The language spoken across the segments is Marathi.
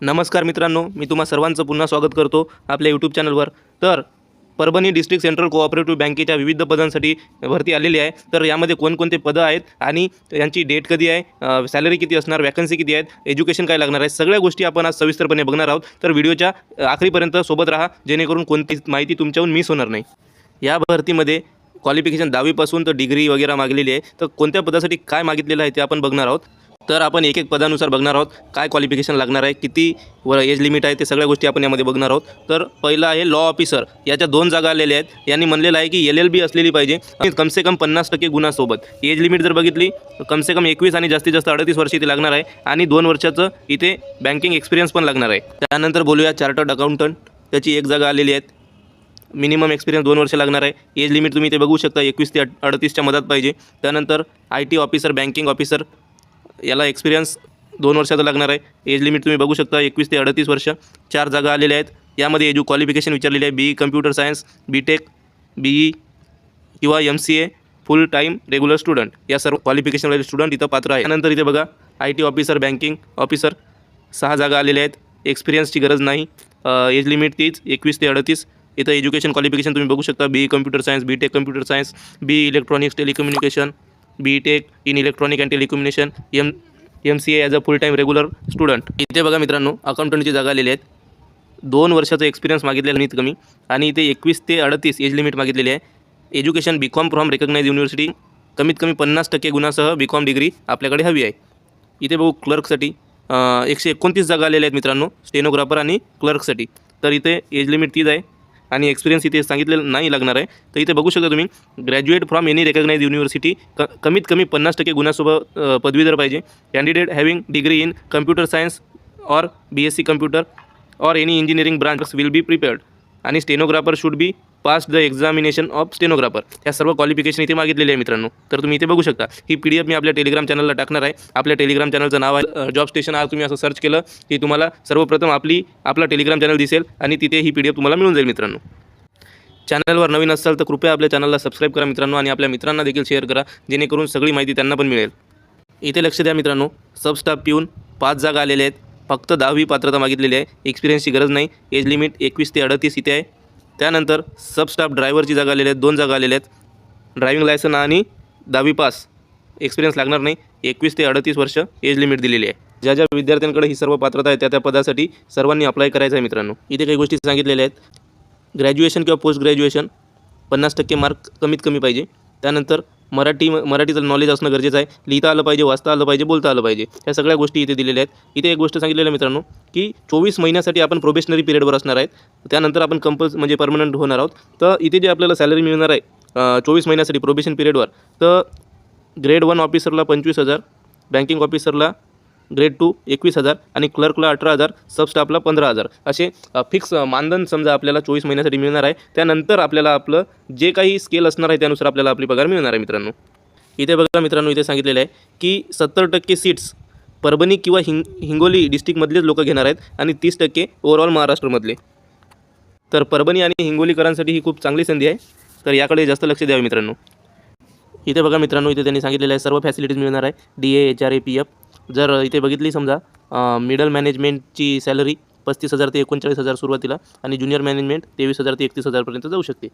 नमस्कार मित्रांनो मी तुम्हा सर्वांचं पुन्हा स्वागत करतो आपल्या यूट्यूब चॅनलवर तर परभणी डिस्ट्रिक्ट सेंट्रल कोऑपरेटिव्ह बँकेच्या विविध पदांसाठी भरती आलेली आहे. तर यामध्ये कोणकोणते पदं आहेत आणि यांची डेट कधी आहे सॅलरी किती असणार वॅकन्सी किती आहेत एज्युकेशन काय लागणार आहे सगळ्या गोष्टी आपण आज सविस्तरपणे बघणार आहोत. तर व्हिडिओच्या आखरीपर्यंत सोबत राहा जेणेकरून कोणतीच माहिती तुमच्याहून मिस होणार नाही. या भरतीमध्ये क्वालिफिकेशन दहावीपासून तर डिग्री वगैरे मागलेली आहे. तर कोणत्या पदासाठी काय मागितलेलं आहे ते आपण बघणार आहोत. तर आपण एक एक पदानुसार बघणार आहोत काय क्वालिफिकेशन लागणार आहे किती व एज लिमिट आहे ते सगळ्या गोष्टी आपण यामध्ये बघणार आहोत. तर पहिलं आहे लॉ ऑफिसर याच्या दोन जागा आलेल्या आहेत. यांनी म्हणलेलं आहे की एल एल बी असलेली पाहिजे. आणि कमसे कम पन्नास टक्के गुणासोबत. एज लिमिट जर बघितली तर कमसे कम एकवीस आणि जास्तीत जास्त अडतीस वर्ष इथे लागणार आहे. आणि दोन वर्षाचं इथे बँकिंग एक्सपिरियन्स पण लागणार आहे. त्यानंतर बोलूया चार्टर्ड अकाउंटंट त्याची एक जागा आलेली आहेत. मिनिमम एक्सपिरियन्स दोन वर्ष लागणार आहे. एज लिमिट तुम्ही ते बघू शकता. एकवीस ते अडतीसच्या मधात पाहिजे. त्यानंतर I T officer banking officer याला एक्सपिरियन्स दोन वर्षाचा लागणार आहे. एज लिमिट तुम्ही बघू शकता एकवीस ते अडतीस वर्ष. चार जागा आलेल्या आहेत. यामध्ये एजू क्वालिफिकेशन विचारलेली आहे. B E computer science B tech B E किंवा M C A full time regular student या सर्व क्वालिफिकेशनवाले स्टुडंट इथं पात्र आहे त्यानंतर इथे बघा I T officer banking officer सहा जागा आलेल्या आहेत. एक्सपिरियन्सची गरज नाही. एज लिमिट तीच एकवीस ते अडतीस. इथं एज्युकेशन क्वालिफिकेशन तुम्ही बघू शकता. B E computer science B tech computer science B electronics telecommunication B tech in electronic and telecommunication M M C A as a full time regular student इथे बघा मित्रांनो अकाउंटंटची जागा आलेली आहेत. दोन वर्षाचा एक्सपिरियन्स मागितलेला नाहीत कमी. आणि इथे एकवीस ते अडतीस एज लिमिट मागितलेली आहे. Education B com from recognise university कमीत कमी पन्नास टक्के गुणासह बी कॉम डिग्री आपल्याकडे हवी आहे. इथे बघू क्लर्कसाठी एकशे एकोणतीस जागा आलेल्या आहेत मित्रांनो स्टेनोग्राफर आणि क्लर्कसाठी तर इथे एज लिमिट तीच आहे. आणि एक्सपिरियन्स इथे सांगितलेलं नाही लागणार आहे. तर इथे बघू शकता तुम्ही graduate from any recognise university क कमीत कमी पन्नास टक्के गुन्ह्यासोबत पदवीधर पाहिजे candidate having degree in computer science or B S C computer or any engineering branch will be prepared आणि stenographer should be pass the examination of stenographer ह्या सर्व क्वालिफिकेशन इथे मागितलेले आहे मित्रांनो. तर तुम्ही इथे बघू शकता. ही पी डी एफ मी आपल्या टेलिग्राम चॅनलला टाकणार आहे. आपल्या टेलिग्राम चॅनलचं नाव आहे जॉब स्टेशन आज तुम्ही असं सर्च केलं की तुम्हाला सर्वप्रथम आपली आपला टेलिग्राम चॅनल दिसेल आणि तिथे ही पी डी एफ तुम्हाला मिळून जाईल मित्रांनो. चॅनलवर नवीन असाल तर कृपया आपल्या चॅनलला सबस्क्राईब करा मित्रांनो आणि आपल्या मित्रांना देखील शेअर करा जेणेकरून सगळी माहिती त्यांना पण मिळेल. इथे लक्ष द्या मित्रांनो. सब स्टाफ पिऊन पाच जागा आलेल्या आहेत. फक्त दहावी पात्रता मागितलेली आहे. एक्सपिरियन्सची गरज नाही. एज लिमिट एकवीस ते अडतीस इथे आहे. त्यानंतर सबस्टाफ ड्रायव्हरची जागा आलेल्या आहेत दोन जागा आलेल्या आहेत. ड्रायव्हिंग लायसन आणि दहावी पास. एक्सपिरियन्स लागणार नाही. एकवीस ते अडतीस वर्ष एज लिमिट दिलेली आहे. ज्या ज्या विद्यार्थ्यांकडे ही सर्व पात्रता आहे त्या त्या पदासाठी सर्वांनी अप्लाय करायचं आहे मित्रांनो. इथे काही गोष्टी सांगितलेल्या आहेत. ग्रॅज्युएशन किंवा पोस्ट ग्रॅज्युएशन पन्नास टक्के मार्क कमीत कमी पाहिजे. त्यानंतर मराठी मराठीचं नॉलेज असणं गरजेचं आहे. लिहिता आलं पाहिजे वाचता आलं पाहिजे बोलता आलं पाहिजे. ह्या सगळ्या गोष्टी इथे दिलेल्या आहेत. इथे एक गोष्ट सांगितलेलं आहे मित्रांनो की चोवीस महिन्यासाठी आपण प्रोबेशनरी पिरियडवर असणार आहेत. त्यानंतर आपण कंपल्स म्हणजे परमनंट होणार आहोत. तर इथे जे आपल्याला सॅलरी मिळणार आहे चोवीस महिन्यासाठी प्रोबेशन पिरियडवर तर ग्रेड वन ऑफिसरला पंचवीस हजार बँकिंग ऑफिसरला ग्रेड टू एकवीस हजार आणि क्लर्कला अठरा हजार सबस्टाफला पंधरा हजार. असे फिक्स मानधन समजा आपल्याला चोवीस महिन्यासाठी मिळणार आहे. त्यानंतर आपल्याला आपलं जे काही स्केल असणार आहे त्यानुसार आपल्याला आपली पगार मिळणार आहे मित्रांनो. इथे बघा मित्रांनो इथे सांगितलेलं आहे की सत्तर टक्के सीट्स परभणी किंवा हिंग हिंगोली डिस्ट्रिक्टमधलेच लोक घेणार आहेत आणि तीस टक्के ओव्हरऑल महाराष्ट्रमधले. तर परभणी आणि हिंगोलीकरांसाठी ही खूप चांगली संधी आहे. तर याकडे जास्त लक्ष द्यावे मित्रांनो. इथे बघा मित्रांनो इथे त्यांनी सांगितलेलं आहे सर्व फॅसिलिटीज मिळणार आहे. D A H R A P F जर इथे बघितली समजा मिडल मॅनेजमेंटची सॅलरी पस्तीस हजार ते एकोणचाळीस हजार सुरुवातीला आणि ज्युनियर मॅनेजमेंट तेवीस हजार ते एकतीस हजारपर्यंत जाऊ शकते.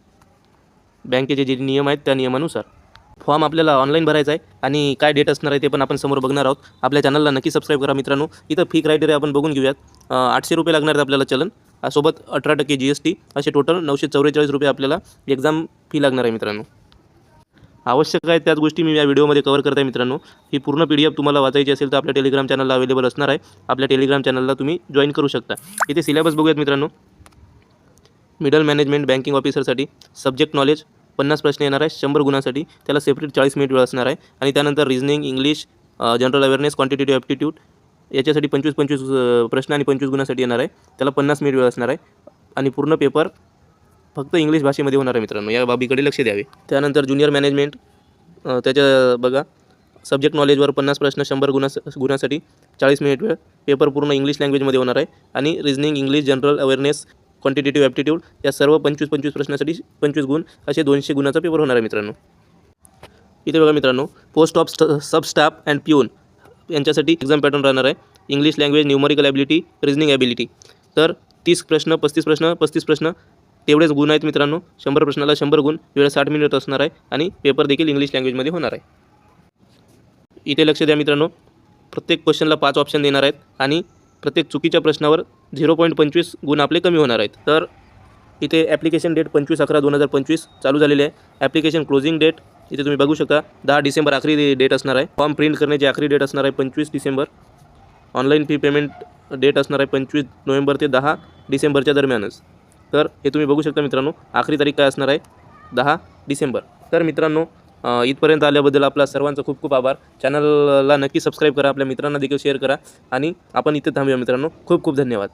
बँकेचे जे नियम आहेत त्या नियमानुसार. फॉर्म आपल्याला ऑनलाईन भरायचा आहे आणि काय डेट असणार आहे ते पण आपण समोर बघणार आहोत. आपल्या चॅनलला नक्की सबस्क्राईब करा मित्रांनो. इथं फी क्रायटेरिया आपण बघून घेऊयात. आठशे रुपये लागणार आहेत आपल्याला चलन. सोबत अठरा टक्के जी एस टी असे टोटल नऊशे चौवेचाळीस रुपये आपल्याला एक्झाम फी लागणार आहे मित्रांनो. आवश्यक आहे त्याच गोष्टी मी या व्हिडिओमध्ये कवर करत आहे मित्रांनो. ही पूर्ण पी डी एफ तुम्हाला वाचायची असेल तर आपल्या टेलिग्राम चॅनलला अवेलेबल असणार आहे. आपल्या टेलिग्राम चॅनलला तुम्ही जॉईन करू शकता. इथे सिलेबस बघूयात मित्रांनो. मिडल मॅनेजमेंट बँकिंग ऑफिसरसाठी सब्जेक्ट नॉलेज पन्नास प्रश्न येणार आहे शंभर गुणांसाठी. त्याला सेपरेट चाळीस मिनिट वेळ असणार आहे. आणि त्यानंतर reasoning English general awareness quantitative aptitude याच्यासाठी पंचवीस पंचवीस प्रश्न आणि पंचवीस गुणांसाठी येणार आहे. त्याला पन्नास मिनिट वेळ असणार आहे. आणि पूर्ण पेपर फक्त इंग्लिश भाषेमध्ये होणार आहे मित्रांनो. या बाबीकडे लक्ष द्यावे. त्यानंतर ज्युनियर मॅनेजमेंट त्याच्या बघा सब्जेक्ट नॉलेजवर पन्नास प्रश्न शंभर गुणा गुणासाठी चाळीस मिनिट वेळ पेपर पूर्ण इंग्लिश लँग्वेजमध्ये होणार आहे. आणि reasoning English general awareness quantitative aptitude या सर्व पंचवीस पंचवीस प्रश्नासाठी पंचवीस गुण असे दोनशे गुणाचा पेपर होणार आहे मित्रांनो. इथे बघा मित्रांनो पोस्ट ऑफ स्ट सब स्टाफ अँड पिऊन यांच्यासाठी एक्झाम पॅटर्न राहणार आहे. English language numerical ability reasoning ability तर तीस प्रश्न पस्तीस प्रश्न पस्तीस प्रश्न तेवढेच गुण आहेत मित्रांनो. शंभर प्रश्नाला शंभर गुण. वेळ साठ मिनिट असणार आहे आणि पेपर देखील इंग्लिश लँग्वेजमध्ये होणार आहे. इथे लक्ष द्या मित्रांनो. प्रत्येक क्वेश्चनला पाच ऑप्शन देणार आहेत आणि प्रत्येक चुकीच्या प्रश्नावर झिरो पॉईंट पंचवीस गुण आपले कमी होणार आहेत. तर इथे ॲप्लिकेशन डेट पंचवीस अकरा दोन हजार पंचवीस चालू झालेली आहे. ॲप्लिकेशन क्लोजिंग डेट इथे तुम्ही बघू शकता. दहा डिसेंबर आखरी डेट असणार आहे. फॉर्म प्रिंट करण्याची आखरी डेट असणार आहे पंचवीस December. Online fee payment date असणार आहे पंचवीस नोव्हेंबर ते दहा डिसेंबरच्या दरम्यानच. तर हे तुम्ही बघू शकता मित्रांनो आखरी तारीख काय असणार आहे? दहा डिसेंबर. तर मित्रांनो इथपर्यंत आल्याबद्दल आपला सर्वांचा खूप खूप आभार. चॅनलला नक्की सबस्क्राईब करा आपल्या मित्रांना देखील शेअर करा आणि आपण इथे थांबूया मित्रांनो. खूप खूप धन्यवाद.